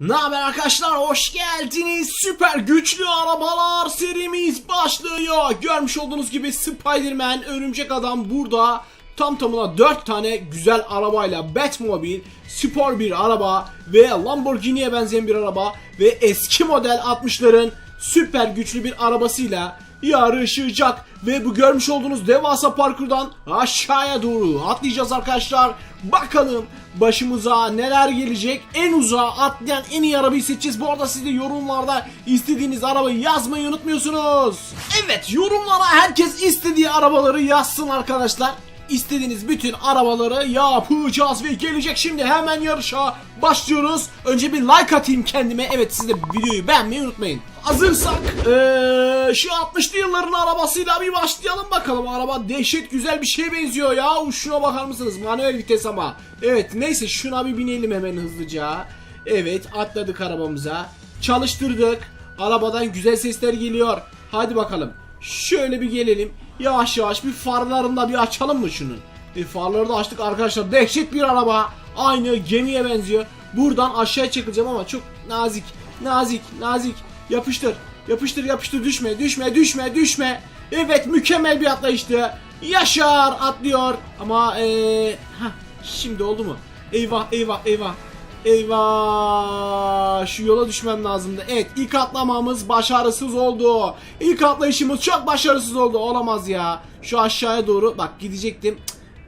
Ne haber arkadaşlar hoş geldiniz. Süper güçlü arabalar serimiz başlıyor. Görmüş olduğunuz gibi Spider-Man, Örümcek Adam burada. Tam tamına 4 tane güzel arabayla Batmobile, spor bir araba ve Lamborghini'ye benzeyen bir araba ve eski model 60'ların süper güçlü bir arabasıyla yarışacak ve bu görmüş olduğunuz devasa parkurdan aşağıya doğru atlayacağız arkadaşlar. Bakalım başımıza neler gelecek. En uzağa atlayan en iyi arabayı seçeceğiz. Bu arada siz de yorumlarda istediğiniz arabayı yazmayı unutmuyorsunuz. Evet yorumlara herkes istediği arabaları yazsın arkadaşlar. İstediğiniz bütün arabaları yapacağız ve gelecek şimdi hemen yarışa başlıyoruz. Önce bir like atayım kendime. Evet siz de videoyu beğenmeyi unutmayın. Hazırsak eee, şu 60'lı yılların arabasıyla bir başlayalım bakalım. Araba dehşet güzel bir şeye benziyor ya. Şuna bakar mısınız? Manuel vites ama. Evet neyse şuna bir binelim hemen hızlıca. Evet atladık arabamıza. Çalıştırdık. Arabadan güzel sesler geliyor. Hadi bakalım. Şöyle bir gelelim. Yavaş yavaş bir farlarını da bir açalım mı şunun? E, farları da açtık arkadaşlar. Dehşet bir araba. Aynı gemiye benziyor. Buradan aşağı çekeceğim ama çok nazik. Nazik, nazik. Yapıştır. Yapıştır, yapıştır. Düşme, düşme, düşme, düşme. Evet, mükemmel bir atlayıştı. Yaşar atlıyor. Ama eee heh, şimdi oldu mu? Eyvah, eyvah, eyvah. Eyvah! Şu yola düşmem lazımdı. Evet ilk atlamamız başarısız oldu. İlk atlayışımız çok başarısız oldu. Olamaz ya. Şu aşağıya doğru bak gidecektim.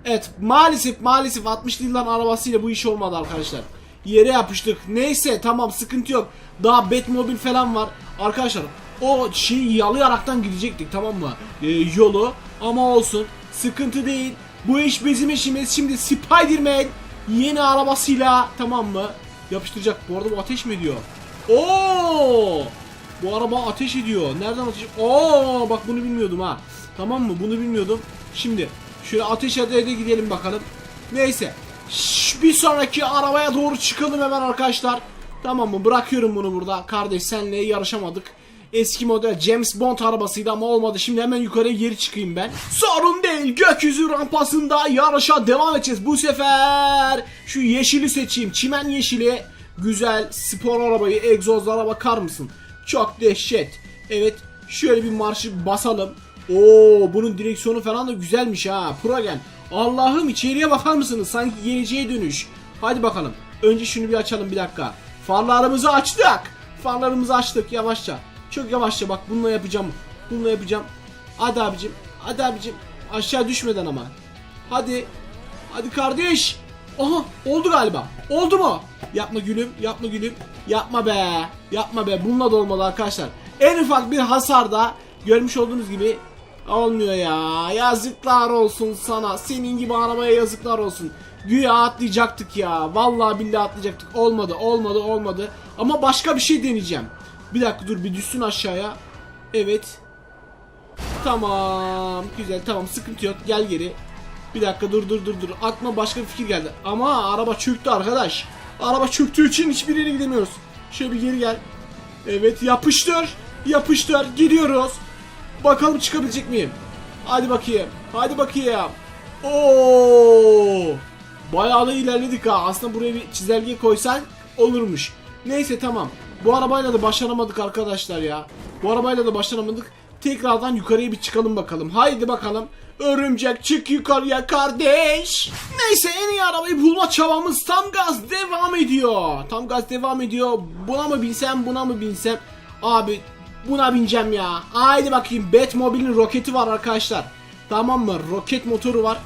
Evet maalesef maalesef 60'lı yılların arabasıyla bu iş olmadı arkadaşlar. Yere yapıştık. Neyse tamam sıkıntı yok. Daha Batmobile falan var. Arkadaşlar o şeyi yalayaraktan gidecektik tamam mı? Ee, yolu ama olsun. Sıkıntı değil. Bu iş bizim işimiz. Şimdi Spider-Man yeni arabasıyla tamam mı? Yapıştıracak. Bu arada bu ateş mi ediyor? Oo! Bu araba ateş ediyor. Nereden ateş? Oo! Bak bunu bilmiyordum ha. Tamam mı? Bunu bilmiyordum. Şimdi şöyle ateş ede ede gidelim bakalım. Neyse. Şş, bir sonraki arabaya doğru çıkalım hemen arkadaşlar. Tamam mı? Bırakıyorum bunu burada. Kardeş senle yarışamadık. Eski model James Bond arabasıydı ama olmadı. Şimdi hemen yukarıya geri çıkayım ben. Sorun değil. Gökyüzü rampasında yarışa devam edeceğiz. Bu sefer şu yeşili seçeyim. Çimen yeşili. Güzel spor arabayı egzozlara bakar mısın? Çok dehşet. Evet şöyle bir marşı basalım. Oo bunun direksiyonu falan da güzelmiş ha. Progen. Allah'ım içeriye bakar mısınız? Sanki geleceğe dönüş. Hadi bakalım. Önce şunu bir açalım bir dakika. Farlarımızı açtık. Farlarımızı açtık yavaşça. Çok yavaşça bak bununla yapacağım. Bununla yapacağım. Hadi abicim. Hadi abicim. Aşağı düşmeden ama. Hadi. Hadi kardeş. Aha oldu galiba. Oldu mu? Yapma gülüm. Yapma gülüm. Yapma be. Yapma be. Bununla da olmalı arkadaşlar. En ufak bir hasarda görmüş olduğunuz gibi olmuyor ya. Yazıklar olsun sana. Senin gibi arabaya yazıklar olsun. Güya atlayacaktık ya. Vallahi billahi atlayacaktık. Olmadı, olmadı, olmadı. Ama başka bir şey deneyeceğim. Bir dakika dur bir düşsün aşağıya. Evet. Tamam. Güzel tamam sıkıntı yok. Gel geri. Bir dakika dur dur dur dur. Aklıma başka bir fikir geldi. Ama araba çöktü arkadaş. Araba çöktüğü için hiçbir yere gidemiyoruz. Şöyle bir geri gel. Evet yapıştır. Yapıştır. Gidiyoruz. Bakalım çıkabilecek miyim? Hadi bakayım. Hadi bakayım. Oo! Bayağı da ilerledik ha. Aslında buraya bir çizelge koysan olurmuş. Neyse tamam. Bu arabayla da başaramadık arkadaşlar ya. Bu arabayla da başaramadık. Tekrardan yukarıya bir çıkalım bakalım. Haydi bakalım. Örümcek çık yukarıya kardeş. Neyse en iyi arabayı bulma çabamız tam gaz devam ediyor. Tam gaz devam ediyor. Buna mı binsem buna mı binsem. Abi buna bineceğim ya. Haydi bakayım Batmobile'in roketi var arkadaşlar. Tamam mı? Roket motoru var.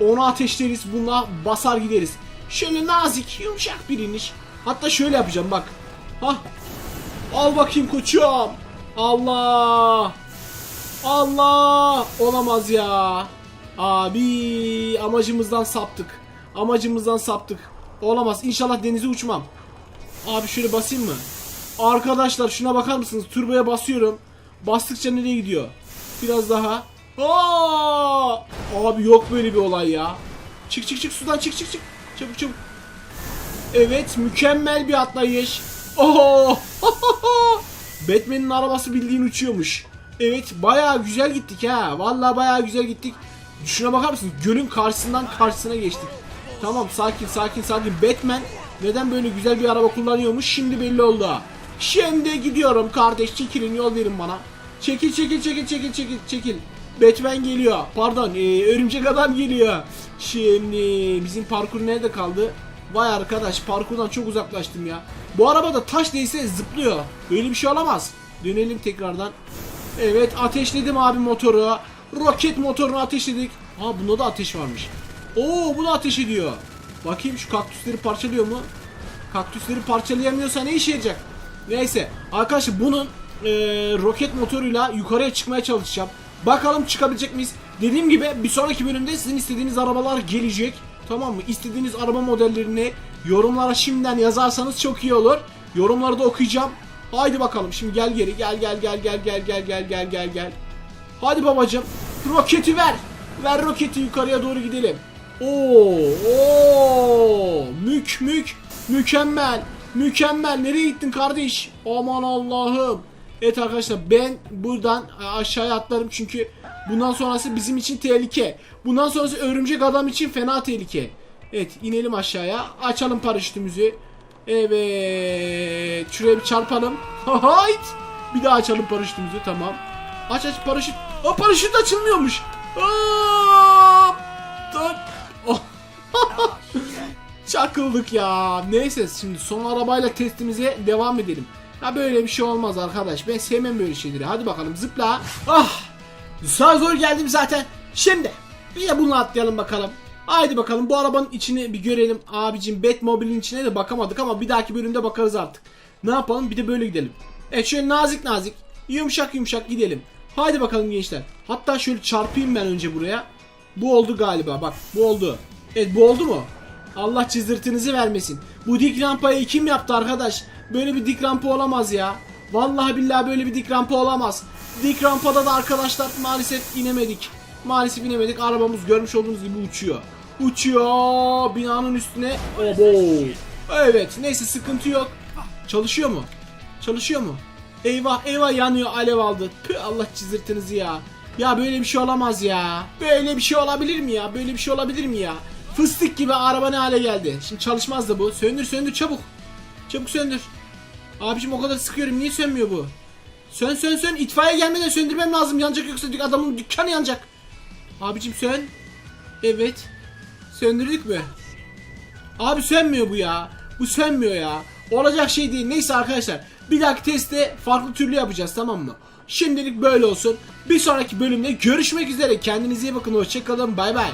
Onu ateşleriz. Bununla basar gideriz. Şöyle nazik, yumuşak bir iniş. Hatta şöyle yapacağım bak. Hah. Al bakayım koçum. Allah. Allah. Olamaz ya. Abi amacımızdan saptık. Amacımızdan saptık. Olamaz. İnşallah denize uçmam. Abi şöyle basayım mı? Arkadaşlar şuna bakar mısınız? Turboya basıyorum. Bastıkça nereye gidiyor? Biraz daha. Aa! Abi yok böyle bir olay ya. Çık çık çık sudan çık çık çık. Çabuk çabuk. Evet mükemmel bir atlayış. Oho! Batman'in arabası bildiğin uçuyormuş. Evet bayağı güzel gittik ha. Vallahi bayağı güzel gittik. Şuna bakar mısın? Gölün karşısından karşısına geçtik. Tamam sakin sakin sakin. Batman neden böyle güzel bir araba kullanıyormuş şimdi belli oldu. Şimdi gidiyorum kardeş çekilin yol verin bana. Çekil çekil çekil çekil çekil çekil. Batman geliyor. Pardon ee, örümcek adam geliyor. Şimdi bizim parkur nerede kaldı? Vay arkadaş parkurdan çok uzaklaştım ya. Bu arabada taş değse zıplıyor. Böyle bir şey olamaz. Dönelim tekrardan. Evet ateşledim abi motoru. Roket motorunu ateşledik. Ha bunda da ateş varmış. Oo bu da ateş ediyor. Bakayım şu kaktüsleri parçalıyor mu? Kaktüsleri parçalayamıyorsa ne işe yarayacak? Neyse arkadaşlar bunun eee, roket motoruyla yukarıya çıkmaya çalışacağım. Bakalım çıkabilecek miyiz? Dediğim gibi bir sonraki bölümde sizin istediğiniz arabalar gelecek. Tamam mı? İstediğiniz araba modellerini yorumlara şimdiden yazarsanız çok iyi olur. Yorumları da okuyacağım. Haydi bakalım şimdi gel geri gel gel gel gel gel gel gel gel gel gel. Hadi babacım roketi ver. Ver roketi yukarıya doğru gidelim. Oo, oo, mük mük mükemmel. Mükemmel. Nereye gittin kardeş? Aman Allah'ım. Evet arkadaşlar ben buradan aşağıya atlarım çünkü bundan sonrası bizim için tehlike. Bundan sonrası örümcek adam için fena tehlike. Evet inelim aşağıya. Açalım paraşütümüzü. Evet. Şuraya bir çarpalım. Hayt. Bir daha açalım paraşütümüzü tamam. Aç aç paraşüt. O paraşüt açılmıyormuş. Oh. Çakıldık ya. Neyse şimdi son arabayla testimize devam edelim. Ha böyle bir şey olmaz arkadaş. Ben sevmem böyle şeyleri. Hadi bakalım zıpla. Ah! Sağ zor geldim zaten. Şimdi bir de bunu atlayalım bakalım. Haydi bakalım bu arabanın içini bir görelim. Abicim Batmobile'in içine de bakamadık ama bir dahaki bölümde bakarız artık. Ne yapalım bir de böyle gidelim. Evet şöyle nazik nazik yumuşak yumuşak gidelim. Haydi bakalım gençler. Hatta şöyle çarpayım ben önce buraya. Bu oldu galiba bak bu oldu. Evet bu oldu mu? Allah çizdirtinizi vermesin. Bu dik rampayı kim yaptı arkadaş? Böyle bir dik rampa olamaz ya. Vallahi billahi böyle bir dik rampa olamaz. Dik rampada da arkadaşlar maalesef inemedik. Maalesef inemedik. Arabamız görmüş olduğunuz gibi uçuyor. Uçuyor binanın üstüne. Obo. Evet neyse sıkıntı yok. Çalışıyor mu? Çalışıyor mu? Eyvah eyvah yanıyor alev aldı. Püh, Allah çizdirtinizi ya. Ya böyle bir şey olamaz ya. Böyle bir şey olabilir mi ya? Böyle bir şey olabilir mi ya? Fıstık gibi araba ne hale geldi. Şimdi çalışmaz da bu. Söndür söndür çabuk. Çabuk söndür. Abicim o kadar sıkıyorum. Niye sönmüyor bu? Sön sön sön. İtfaiye gelmeden söndürmem lazım. Yanacak yoksa adamın dükkanı yanacak. Abicim sön. Evet. Söndürdük mü? Abi sönmüyor bu ya. Bu sönmüyor ya. Olacak şey değil. Neyse arkadaşlar. Bir dahaki testte farklı türlü yapacağız tamam mı? Şimdilik böyle olsun. Bir sonraki bölümde görüşmek üzere. Kendinize iyi bakın. Hoşçakalın. Bay bay.